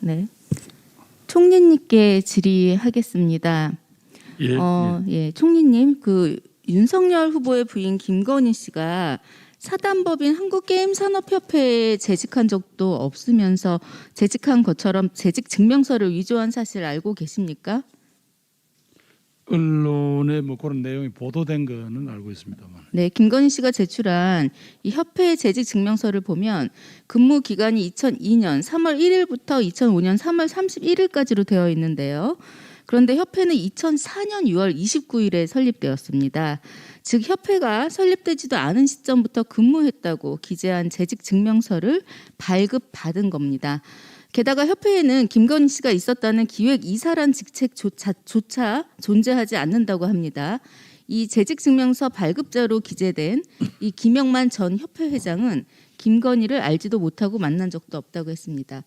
네. 총리님께 질의하겠습니다. 예, 어, 예, 총리님, 그 윤석열 후보의 부인 김건희 씨가 사단법인 한국게임산업협회에 재직한 적도 없으면서 재직한 것처럼 재직 증명서를 위조한 사실 알고 계십니까? 언론에 뭐 그런 내용이 보도된 거는 알고 있습니다만 네, 김건희 씨가 제출한 이 협회의 재직 증명서를 보면 근무 기간이 2002년 3월 1일부터 2005년 3월 31일까지로 되어 있는데요. 그런데 협회는 2004년 6월 29일에 설립되었습니다. 즉 협회가 설립되지도 않은 시점부터 근무했다고 기재한 재직 증명서를 발급받은 겁니다. 게다가 협회에는 김건희 씨가 있었다는 기획 이사란 직책조차 조차 존재하지 않는다고 합니다. 이 재직 증명서 발급자로 기재된 이 김영만 전 협회 회장은 김건희를 알지도 못하고 만난 적도 없다고 했습니다.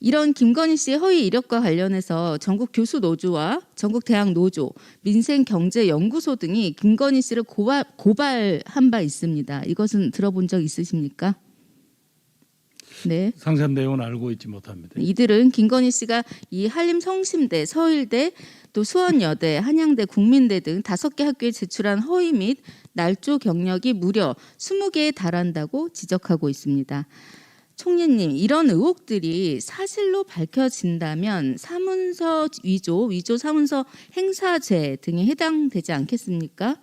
이런 김건희 씨의 허위 이력과 관련해서 전국 교수 노조와 전국 대학 노조, 민생 경제 연구소 등이 김건희 씨를 고발, 고발한 바 있습니다. 이것은 들어본 적 있으십니까? 네. 상세한 내용은 알고 있지 못합니다. 이들은 김건희 씨가 이 한림 성심대, 서울대, 또 수원여대, 한양대, 국민대 등 다섯 개 학교에 제출한 허위 및 날조 경력이 무려 20개에 달한다고 지적하고 있습니다. 총리님, 이런 의혹들이 사실로 밝혀진다면 사문서 위조, 위조 사문서 행사죄 등에 해당되지 않겠습니까?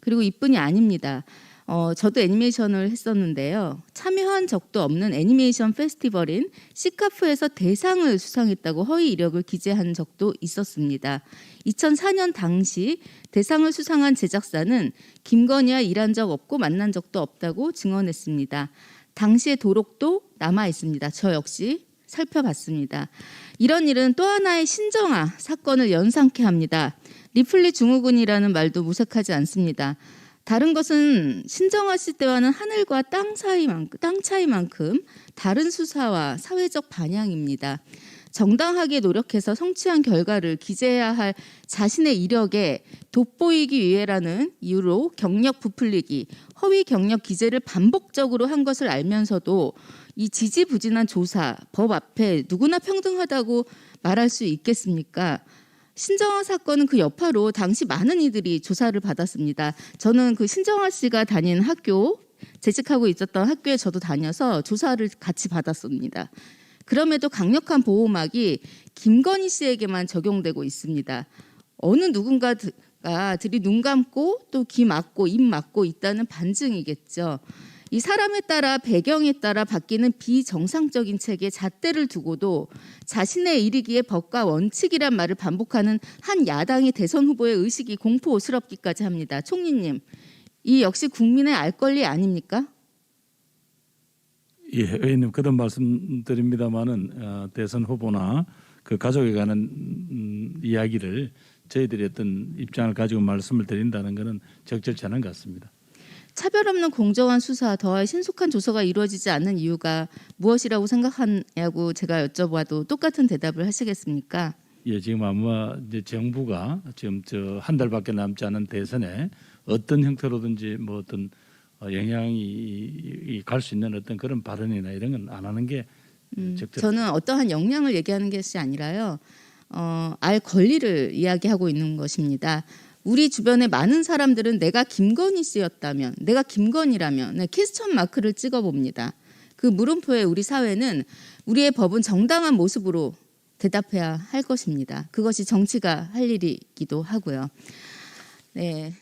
그리고 이뿐이 아닙니다. 어, 저도 애니메이션을 했었는데요. 참여한 적도 없는 애니메이션 페스티벌인 시카프에서 대상을 수상했다고 허위 이력을 기재한 적도 있었습니다. 2004년 당시 대상을 수상한 제작사는 김건희와 일한 적 없고 만난 적도 없다고 증언했습니다. 당시의 도록도 남아 있습니다. 저 역시 살펴봤습니다. 이런 일은 또 하나의 신정아 사건을 연상케 합니다. 리플리 증후군이라는 말도 무색하지 않습니다. 다른 것은 신정아 씨 때와는 하늘과 땅 사이만큼 땅 차이만큼 다른 수사와 사회적 반향입니다. 정당하게 노력해서 성취한 결과를 기재해야 할 자신의 이력에 돋보이기 위해라는 이유로 경력 부풀리기, 허위 경력 기재를 반복적으로 한 것을 알면서도 이 지지부진한 조사, 법 앞에 누구나 평등하다고 말할 수 있겠습니까? 신정아 사건은 그 여파로 당시 많은 이들이 조사를 받았습니다. 저는 그 신정아 씨가 다닌 학교 재직하고 있었던 학교에 저도 다녀서 조사를 같이 받았습니다. 그럼에도 강력한 보호막이 김건희 씨에게만 적용되고 있습니다. 어느 누군가가 들이 눈 감고 또 귀 막고 입 막고 있다는 반증이겠죠. 이 사람에 따라 배경에 따라 바뀌는 비정상적인 체계 잣대를 두고도 자신의 이르기에 법과 원칙이란 말을 반복하는 한 야당의 대선 후보의 의식이 공포스럽기까지 합니다. 총리님, 이 역시 국민의 알 권리 아닙니까? 예, 의원님 그런 말씀드립니다만은 어, 대선 후보나 그 가족에 관한 음, 이야기를 저희들이 어떤 입장을 가지고 말씀을 드린다는 것은 적절치 않은 것 같습니다. 차별 없는 공정한 수사 더할 신속한 조사가 이루어지지 않는 이유가 무엇이라고 생각하냐고 제가 여쭤봐도 똑같은 대답을 하시겠습니까? 예, 지금 아마 이제 정부가 지금 저 한 달밖에 남지 않은 대선에 어떤 형태로든지 뭐 어떤 어, 영향이 갈 수 있는 어떤 그런 발언이나 이런 건 안 하는 게 음. 저는 어떠한 역량을 얘기하는 것이 아니라요. 어, 알 권리를 이야기하고 있는 것입니다. 우리 주변의 많은 사람들은 내가 김건희 씨였다면, 내가 김건희라면 네, 퀘스천 마크를 찍어 봅니다. 그 물음표에 우리 사회는 우리의 법은 정당한 모습으로 대답해야 할 것입니다. 그것이 정치가 할 일이기도 하고요. 네.